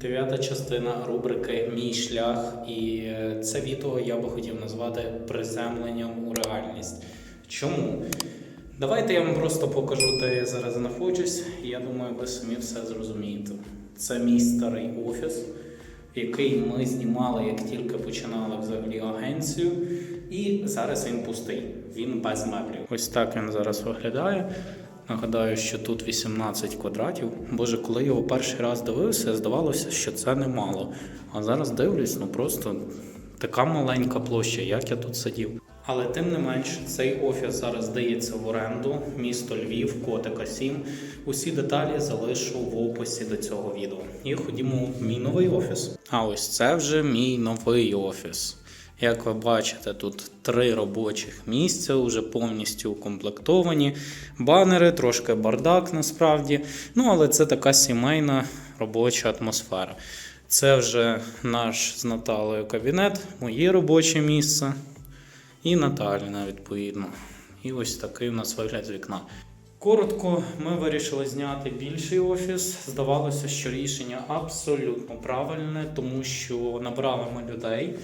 Дев'ята частина рубрики Мій шлях, і е, це відео я би хотів назвати приземленням у реальність. Чому? Давайте я вам просто покажу, де я зараз знаходжусь, я думаю, ви самі все зрозумієте. Це мій старий офіс, який ми знімали, як тільки починали взагалі агенцію, і зараз він пустий, він без меблів. Ось так він зараз виглядає. Нагадаю, що тут 18 квадратів. Боже, коли я його перший раз дивився, здавалося, що це немало. А зараз дивлюсь, ну просто така маленька площа, як я тут сидів. Але тим не менш, цей офіс зараз здається в оренду, місто Львів, Котика 7. Усі деталі залишу в описі до цього відео. І ходімо в мій новий офіс. А ось це вже мій новий офіс. Як ви бачите, тут три робочих місця, вже повністю укомплектовані. Банери, трошки бардак насправді. Ну, але це така сімейна робоча атмосфера. Це вже наш з Наталею кабінет, моє робоче місце і Наталіна, відповідно. І ось такий у нас вигляд з вікна. Коротко, ми вирішили зняти більший офіс. Здавалося, що рішення абсолютно правильне, тому що набрали ми людей.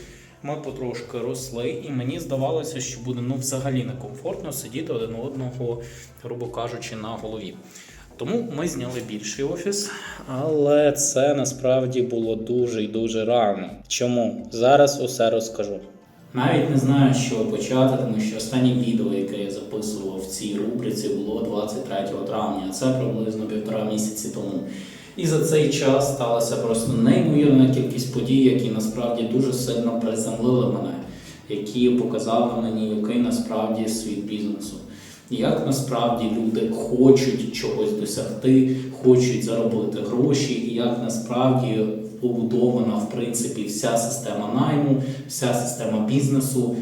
Ми потрошки росли, і мені здавалося, що буде ну взагалі некомфортно сидіти один одного, грубо кажучи, на голові. Тому ми зняли більший офіс, але це насправді було дуже і дуже рано. Чому? Зараз усе розкажу. Навіть не знаю, з чого почати, тому що останнє відео, яке я записував в цій рубриці, було 23 травня, це приблизно півтора місяці тому. І за цей час сталася просто неймовірна кількість подій, які насправді дуже сильно приземлили мене, які показали мені, який насправді світ бізнесу. Як насправді люди хочуть чогось досягти, хочуть заробити гроші, і як насправді побудована в принципі вся система найму, вся система бізнесу,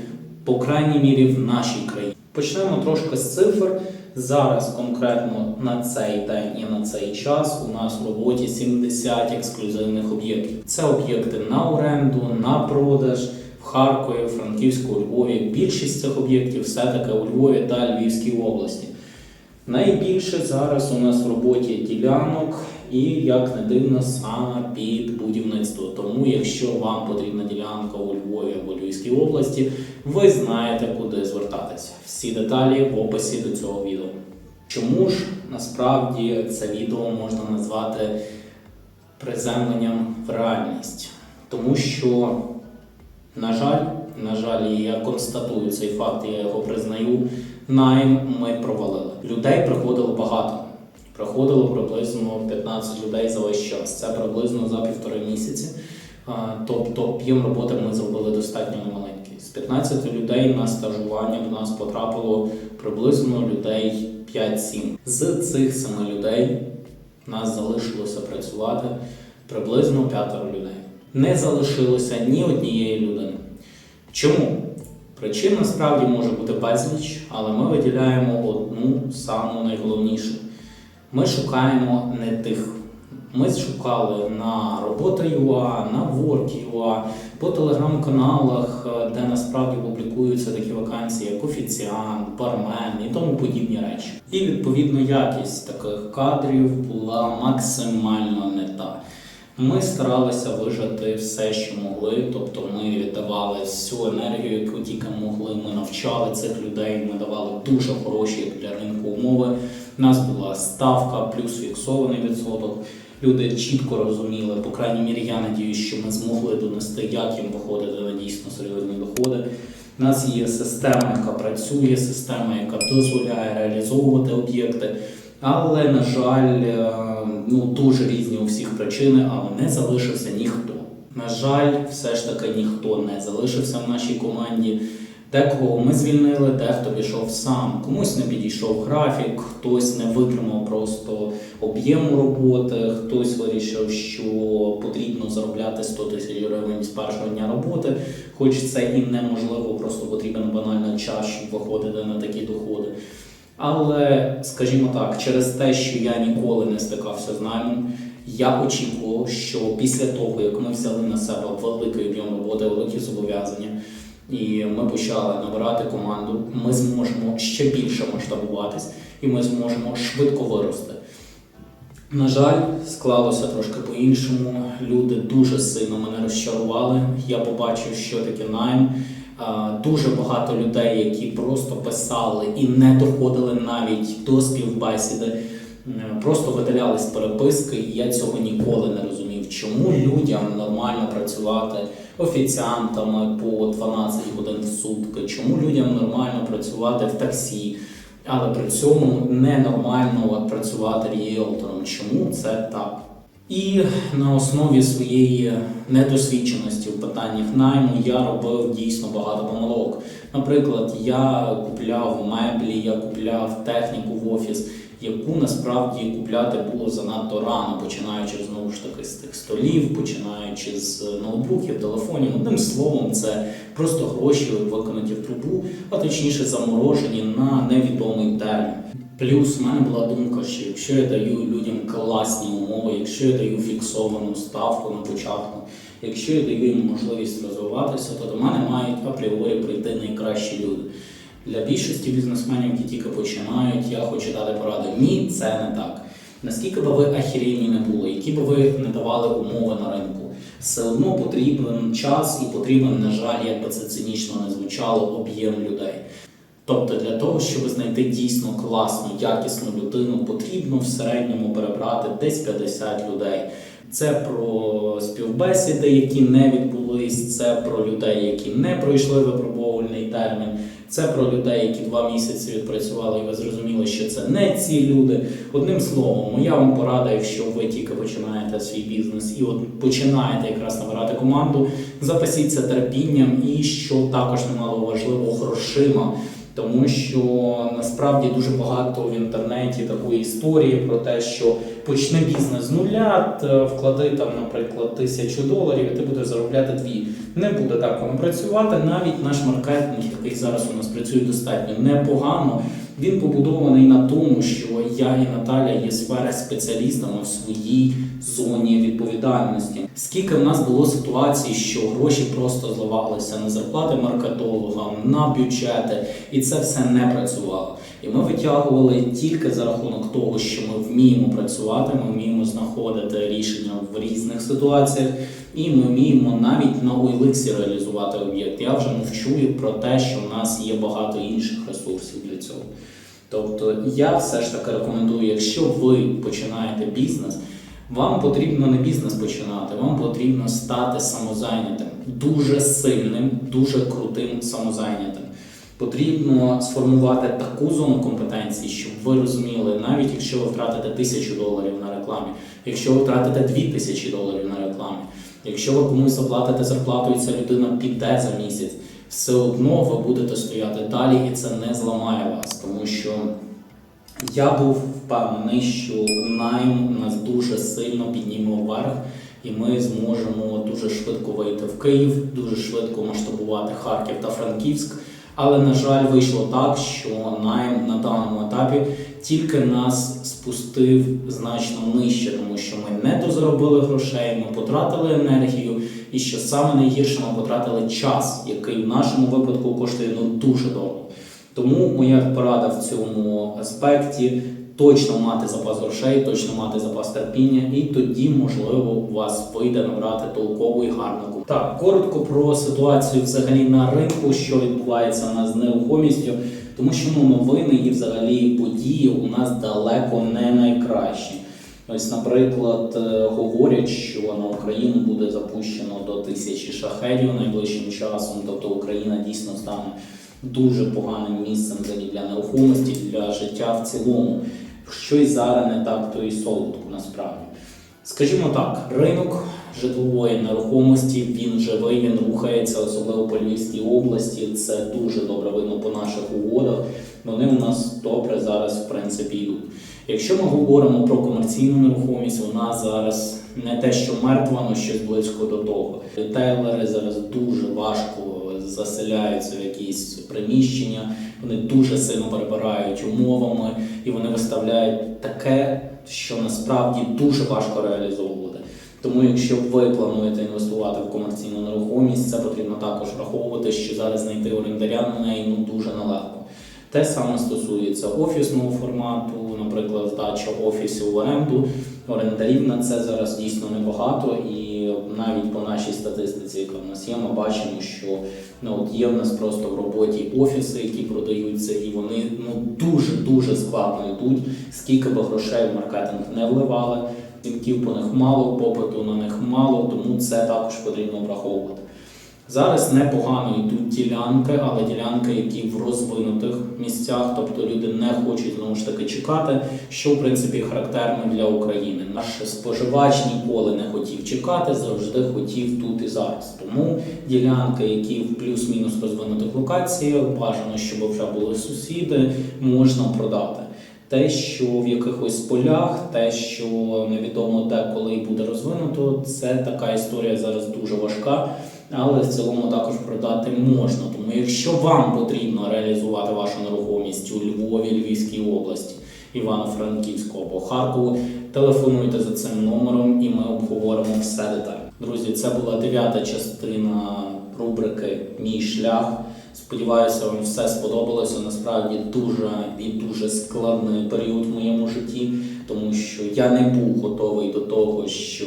по крайній мірі в нашій країні. Почнемо трошки з цифр. Зараз конкретно на цей день і на цей час у нас в роботі 70 ексклюзивних об'єктів. Це об'єкти на оренду, на продаж в Харкові, Франківську, Львові. Більшість цих об'єктів все-таки у Львові та Львівській області. Найбільше зараз у нас в роботі ділянок і, як не дивно, саме під будівництво. Тому, якщо вам потрібна ділянка у Львові або Львівській області, ви знаєте, куди звертатися. Всі деталі в описі до цього відео. Чому ж насправді це відео можна назвати приземленням в реальність? Тому що, на жаль, на жаль, я констатую цей факт, я його признаю. Найм ми провалили. Людей приходило багато. Приходило приблизно 15 людей за весь час. Це приблизно за півтори місяці. Тобто об'єм роботи ми зробили достатньо немаленький. З 15 людей на стажування до нас потрапило приблизно людей 5-7. З цих 7 людей нас залишилося працювати приблизно п'ятеро людей. Не залишилося ні однієї людини. Чому? Причин насправді може бути безліч, але ми виділяємо одну саму найголовнішу. Ми шукаємо не тих. Ми шукали на робота.ua, на Work.ua, по телеграм-каналах, е, де насправді публікуються такі вакансії, як офіціант, бармен і тому подібні речі. І відповідно якість таких кадрів була максимально не та. Ми старалися вижати все, що могли, тобто ми віддавали всю енергію, яку тільки могли. Ми навчали цих людей, ми давали дуже хороші для ринку умови. У нас була ставка плюс фіксований відсоток. Люди чітко розуміли, по крайній мірі, я надію, що ми змогли донести, як їм виходити на дійсно серйозні доходи. У нас є система, яка працює, система, яка дозволяє реалізовувати об'єкти. Але, на жаль, е, ну дуже різні у всіх причини, але не залишився ніхто. На жаль, все ж таки ніхто не залишився в нашій команді. Декого ми звільнили, дехто пішов сам. Комусь не підійшов графік, хтось не витримав просто об'єму роботи, хтось вирішив, що потрібно заробляти 100 тисяч гривень з першого дня роботи, хоч це і неможливо, просто потрібен банально час, щоб виходити на такі доходи. Але, скажімо так, через те, що я ніколи не стикався з наймом, я очікував, що після того, як ми взяли на себе великий об'єм роботи, великі зобов'язання, і ми почали набирати команду, ми зможемо ще більше масштабуватись і ми зможемо швидко вирости. На жаль, склалося трошки по-іншому. Люди дуже сильно мене розчарували. Я побачив, що таке найм. Дуже багато людей, які просто писали і не доходили навіть до співбесіди, просто видаляли з переписки. І я цього ніколи не розумів. Чому людям нормально працювати офіціантами по 12 годин в сутки? Чому людям нормально працювати в таксі? але при цьому ненормально працювати ріелтором. Чому це так? І на основі своєї недосвідченості в питаннях найму я робив дійсно багато помилок. Наприклад, я купляв меблі, я купляв техніку в офіс, яку насправді купляти було занадто рано, починаючи знову ж таки з тих столів, починаючи з ноутбуків, телефонів. Одним словом, це просто гроші виконані в трубу, а точніше заморожені на невідомий термін. Плюс в мене була думка, що якщо я даю людям класні умови, якщо я даю фіксовану ставку на початку, якщо я даю їм можливість розвиватися, то до мене мають апріорі прийти найкращі люди. Для більшості бізнесменів, які тільки починають, я хочу дати пораду. Ні, це не так. Наскільки би ви ахірійні не були, які би ви не давали умови на ринку, все одно потрібен час і потрібен, на жаль, як би це цинічно не звучало, об'єм людей. Тобто для того, щоб знайти дійсно класну, якісну людину, потрібно в середньому перебрати десь 50 людей. Це про співбесіди, які не відбулись, це про людей, які не пройшли випробовувальний термін, це про людей, які два місяці відпрацювали, і ви зрозуміли, що це не ці люди. Одним словом, моя вам порада, якщо ви тільки починаєте свій бізнес і от починаєте якраз набирати команду, запасіться терпінням і що також немало важливо грошима. Тому що насправді дуже багато в інтернеті такої історії про те, що почни бізнес з нуля, вклади там, наприклад, тисячу доларів, і ти будеш заробляти дві. Не буде так воно працювати. Навіть наш маркетинг, який зараз у нас працює достатньо непогано, він побудований на тому, що я і Наталя є сфера спеціалістами в своїй зоні відповідальності. Скільки в нас було ситуацій, що гроші просто зливалися на зарплати маркетологам, на бюджети, і це все не працювало. І ми витягували тільки за рахунок того, що ми вміємо працювати, ми вміємо знаходити рішення в різних ситуаціях, і ми вміємо навіть на OLX реалізувати об'єкт. Я вже мовчу і про те, що в нас є багато інших ресурсів для цього. Тобто я все ж таки рекомендую, якщо ви починаєте бізнес, вам потрібно не бізнес починати, вам потрібно стати самозайнятим, дуже сильним, дуже крутим самозайнятим. Потрібно сформувати таку зону компетенції, щоб ви розуміли, навіть якщо ви втратите тисячу доларів на рекламі, якщо ви втратите дві тисячі доларів на рекламі, якщо ви комусь оплатите зарплату, і ця людина піде за місяць, все одно ви будете стояти далі, і це не зламає вас, тому що я був впевнений, що найм нас дуже сильно підніме вверх, і ми зможемо дуже швидко вийти в Київ, дуже швидко масштабувати Харків та Франківськ. Але на жаль, вийшло так, що найм на даному етапі тільки нас спустив значно нижче, тому що ми не дозаробили грошей, ми потратили енергію, і що саме найгірше, ми потратили час, який в нашому випадку коштує ну дуже довго. Тому моя порада в цьому аспекті точно мати запас грошей, точно мати запас терпіння, і тоді, можливо, у вас вийде набрати толкову і гарну купу. Так, коротко про ситуацію взагалі на ринку, що відбувається у з нерухомістю, тому що ну, новини і взагалі події у нас далеко не найкращі. Ось, наприклад, е, говорять, що на Україну буде запущено до тисячі шахедів найближчим часом, тобто Україна дійсно стане дуже поганим місцем для нерухомості, для життя в цілому. Що й зараз не так, то і солодко насправді. Скажімо так, ринок житлової нерухомості він живий, він рухається, особливо по Львівській області. Це дуже добре видно по наших угодах. Вони у нас добре зараз в принципі йдуть. Якщо ми говоримо про комерційну нерухомість, вона зараз не те, що мертва, але щось близько до того. Ретейлери зараз дуже важко заселяються в якісь приміщення, вони дуже сильно перебирають умовами і вони виставляють таке, що насправді дуже важко реалізовувати. Тому, якщо ви плануєте інвестувати в комерційну нерухомість, це потрібно також враховувати, що зараз знайти орендаря на неї ну дуже нелегко. Те саме стосується офісного формату, наприклад, здача офісів в оренду. Орендарів на це зараз дійсно небагато, і навіть по нашій статистиці, яка в нас є, ми бачимо, що ну, от є в нас просто в роботі офіси, які продаються, і вони ну дуже дуже складно йдуть. Скільки би грошей в маркетинг не вливали, дзвінків по них мало, попиту на них мало, тому це також потрібно враховувати. Зараз непогано йдуть ділянки, але ділянки, які в розвинутих місцях, тобто люди не хочуть знову ж таки чекати, що в принципі характерно для України. Наш споживач ніколи не хотів чекати, завжди хотів тут і зараз. Тому ділянки, які в плюс-мінус розвинутих локаціях, бажано, щоб вже були сусіди, можна продати. Те, що в якихось полях, те, що невідомо де коли буде розвинуто, це така історія зараз дуже важка але в цілому також продати можна. Тому якщо вам потрібно реалізувати вашу нерухомість у Львові, Львівській області, Івано-Франківську або Харкову, телефонуйте за цим номером і ми обговоримо все детально. Друзі, це була дев'ята частина рубрики Мій шлях. Сподіваюся, вам все сподобалося. Насправді дуже і дуже складний період в моєму житті, тому що я не був готовий до того, що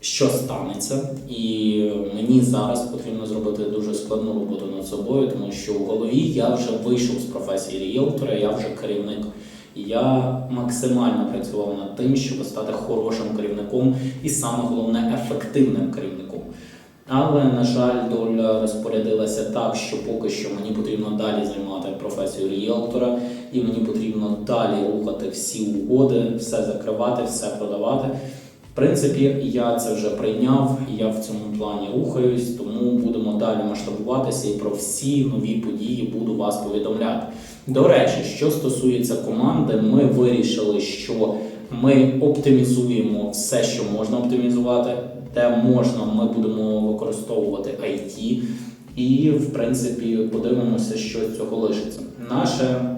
що станеться, і мені зараз потрібно зробити дуже складну роботу над собою, тому що в голові я вже вийшов з професії ріелтора, я вже керівник. Я максимально працював над тим, щоб стати хорошим керівником і саме головне ефективним керівником. Але, на жаль, доля розпорядилася так, що поки що мені потрібно далі займати професію ріелтора, і мені потрібно далі рухати всі угоди, все закривати, все продавати. Принципі, я це вже прийняв, я в цьому плані рухаюсь, тому будемо далі масштабуватися і про всі нові події буду вас повідомляти. До речі, що стосується команди, ми вирішили, що ми оптимізуємо все, що можна оптимізувати, де можна, ми будемо використовувати IT, і в принципі подивимося, що з цього лишиться. Наше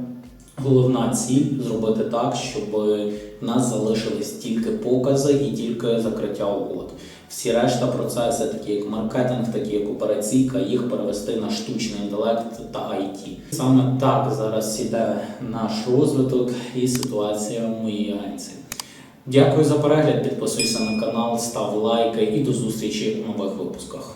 Головна ціль зробити так, щоб в нас залишились тільки покази і тільки закриття угод. Всі решта процеси, такі як маркетинг, такі як операційка, їх перевести на штучний інтелект та IT. Саме так зараз іде наш розвиток і ситуація в моїй агенції. Дякую за перегляд. Підписуйся на канал, став лайки і до зустрічі у нових випусках.